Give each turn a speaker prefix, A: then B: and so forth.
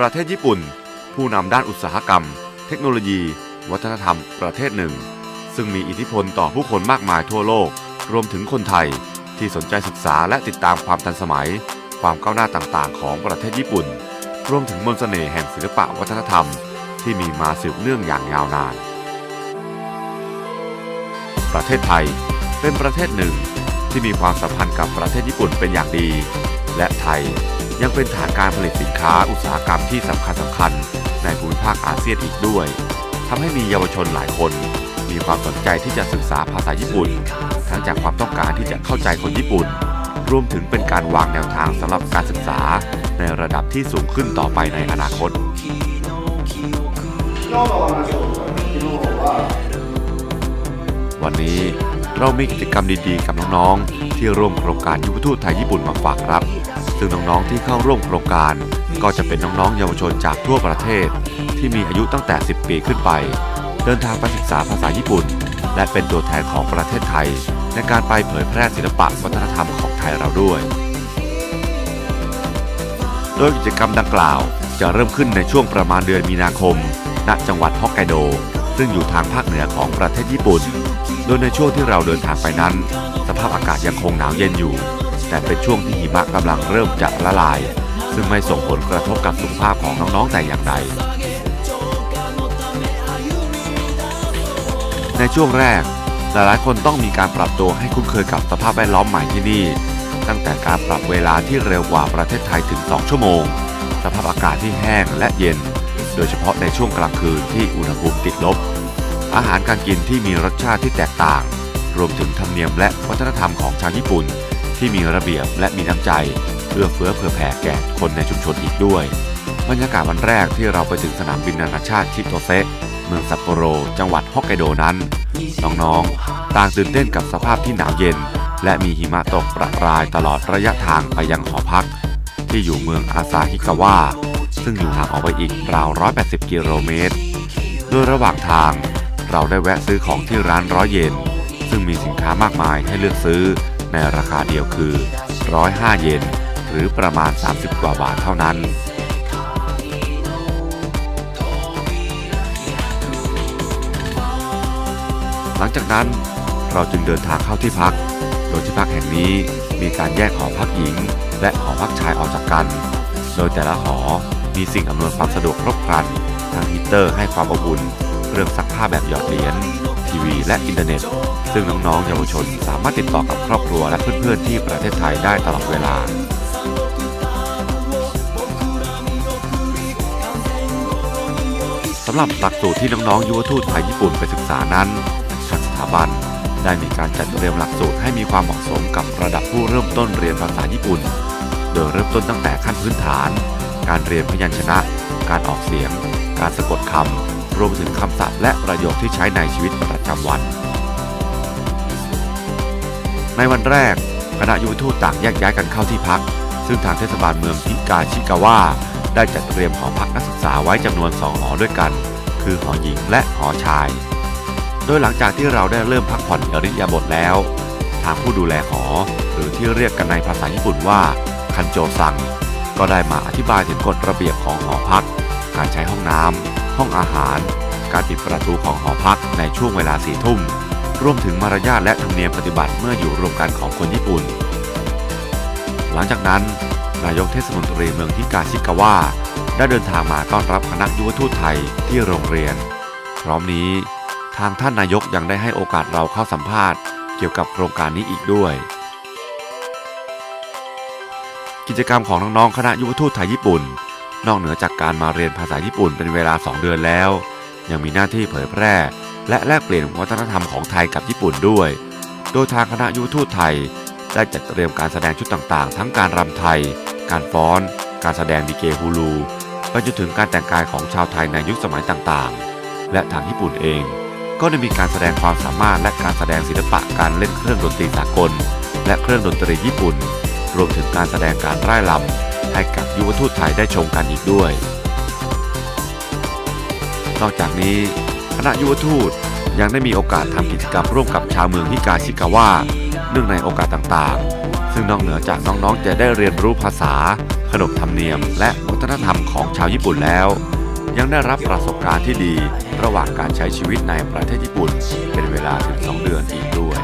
A: ประเทศญี่ปุ่น ผู้นำด้านอุตสาหกรรม เทคโนโลยี วัฒนธรรม ประเทศหนึ่ง ซึ่งมีอิทธิพลต่อผู้คนมากมายทั่วโลก รวมถึงคนไทยที่สนใจศึกษาและติดตามความทันสมัย ความก้าวหน้าต่างๆ ของประเทศญี่ปุ่น รวมถึงมนต์เสน่ห์แห่งศิลปะวัฒนธรรม ที่มีมาสืบเนื่องอย่างยาวนาน ประเทศไทยเป็นประเทศหนึ่งที่มีความสัมพันธ์กับประเทศญี่ปุ่นเป็นอย่างดี และไทย ยังเป็นฐานการผลิตสินค้าอุตสาหกรรมที่สำคัญสำคัญในภูมิภาคอาเซียนอีกด้วยทำให้มีเยาวชนหลายคน มีความสนใจที่จะศึกษาภาษาญี่ปุ่น ทั้งจากความต้องการที่จะเข้าใจคนญี่ปุ่น รวมถึงเป็นการวางแนวทางสำหรับการศึกษาในระดับที่สูงขึ้นต่อไปในอนาคตวันนี้เรามีกิจกรรมดีๆ กับน้องๆ ที่ร่วมโครงการยุวทูตไทยญี่ปุ่นมาฝากครับ ซึ่งน้องๆที่เข้าร่วมโครงการ ก็จะเป็นน้องๆเยาวชนจากทั่วประเทศ ที่มีอายุตั้งแต่ 10 ปีขึ้นไป เดินทางไปศึกษาภาษาญี่ปุ่น และเป็นตัวแทนของประเทศไทย ในการไปเผยแพร่ศิลปะวัฒนธรรมของไทยเราด้วย โดยกิจกรรมดังกล่าวจะเริ่มขึ้นในช่วงประมาณเดือนมีนาคม ณ จังหวัดฮอกไกโด ซึ่งอยู่ทางภาคเหนือของประเทศญี่ปุ่น โดยในช่วงที่เราเดินทางไปนั้น สภาพอากาศยังคงหนาวเย็นอยู่ แต่เป็นช่วงที่หิมะกำลังเริ่มจะละลาย ซึ่งไม่ส่งผลกระทบกับสุขภาพของน้องๆแต่อย่างใด ในช่วงแรก หลายๆคนต้องมีการปรับตัวให้คุ้นเคยกับสภาพแวดล้อมใหม่ที่นี่ ตั้งแต่การปรับเวลาที่เร็วกว่าประเทศไทยถึง 2 ชั่วโมง สภาพอากาศที่แห้งและเย็น โดยเฉพาะในช่วงกลางคืนที่อุณหภูมิติดลบ อาหารการกินที่มีรสชาติที่แตกต่าง รวมถึงธรรมเนียมและวัฒนธรรมของชาวญี่ปุ่น ที่มีระเบียบและมีน้ำใจเอื้อเฟื้อเผื่อแผ่แก่คนในชุมชนอีกด้วย บรรยากาศวันแรกที่เราไปถึงสนามบินนานาชาติชิโตเซะเมืองซัปโปโร จังหวัดฮอกไกโดนั้น น้องๆ ต่างตื่นเต้นกับสภาพที่หนาวเย็น และมีหิมะตกประปรายตลอดระยะทางไปยังหอพัก ที่อยู่เมืองอาซาฮิกาวะซึ่งอยู่ห่างออกไปอีกราว 180 กิโลเมตร โดยระหว่างทางเราได้แวะซื้อของที่ร้านร้อยเยนซึ่งมีสินค้ามากมายให้เลือกซื้อ ในราคาเดียวคือ 105 เยน หรือประมาณ 30 กว่าบาทเท่านั้น หลังจากนั้นเราจึงเดินทางเข้าที่พัก โดยที่พักแห่งนี้มีการแยกหอพักหญิง และหอพักชายออกจากกัน โดยแต่ละหอมีสิ่งอำนวยความสะดวกครบครัน ทั้งฮีตเตอร์ให้ความอบอุ่น เครื่องซักผ้าแบบหยอดเหรียญ ทีวีและอินเทอร์เน็ต ซึ่งน้องๆเยาวชนสามารถติดต่อกับครอบครัวและเพื่อนๆที่ประเทศไทยได้ตลอดเวลาสำหรับหลักสูตรที่น้องๆยุวทูตไทยญี่ปุ่นไปศึกษานั้นทางสถาบันได้มีการจัดเตรียมหลักสูตรให้มีความเหมาะสมกับระดับผู้เริ่มต้นเรียนภาษาญี่ปุ่น โดยเริ่มต้นตั้งแต่ขั้นพื้นฐาน การเรียนพยัญชนะ การออกเสียง การสะกดคำ รวมถึงคำศัพท์และประโยคที่ใช้ในชีวิตประจำวัน ในวันแรกคณะยุวทูตต่างแยกย้ายกันเข้าที่พัก ซึ่งทางเทศบาลเมืองทิกาชิกาวะได้จัดเตรียมหอพักนักศึกษาไว้จำนวน 2 หอด้วยกัน คือหอหญิงและหอชาย โดยหลังจากที่เราได้เริ่มพักผ่อนอริยาบทแล้ว ทางผู้ดูแลหอ หรือที่เรียกกันในภาษาญี่ปุ่นว่าคันโจซัง ก็ได้มาอธิบายถึงกฎระเบียบของหอพัก การใช้ห้องน้ำห้องอาหาร การปิดประตูของหอพักในช่วงเวลาสี่ทุ่ม รวมถึงมารยาทและธรรมเนียมปฏิบัติเมื่ออยู่รวมกันของคนญี่ปุ่น หลังจากนั้น นายกเทศมนตรีเมืองทิกาชิกาวะได้เดินทางมาต้อนรับคณะยุวทูตไทยที่โรงเรียน พร้อมนี้ ทางท่านนายกยังได้ให้โอกาสเราเข้าสัมภาษณ์เกี่ยวกับโครงการนี้อีกด้วย กิจกรรมของน้องๆคณะยุวทูตไทยญี่ปุ่น นอกเหนือจากการมาเรียนภาษาญี่ปุ่นเป็นเวลา 2 เดือนแล้ว ยังมีหน้าที่เผยแพร่ และแลกเปลี่ยนวัฒนธรรมของไทยกับญี่ปุ่นด้วย โดยทางคณะยุทูตไทย ได้จัดเตรียมการแสดงชุดต่างๆ ทั้งการรำไทย การฟ้อน การแสดงดิเกฮูลูไปจนถึงการแต่งกายของชาวไทยในยุคสมัยต่างๆ และทางญี่ปุ่นเอง ก็ได้มีการแสดงความสามารถและการแสดงศิลปะการเล่นเครื่องดนตรีสากล และเครื่องดนตรีญี่ปุ่น รวมถึงการแสดงการร่ายรำ ให้กับยุวทูตไทยได้ชมกันอีกด้วย นอกจากนี้คณะยุวทูตยังได้มีโอกาสทำกิจกรรมร่วมกับชาวเมืองฮิกาชิกาวะเนื่องในโอกาสต่างๆ ซึ่งนอกเหนือจากน้องๆจะได้เรียนรู้ภาษา ขนบธรรมเนียม และวัฒนธรรมของชาวญี่ปุ่นแล้ว ยังได้รับประสบการณ์ที่ดี ระหว่างการใช้ชีวิตในประเทศญี่ปุ่น เป็นเวลาถึง 2 เดือนอีกด้วย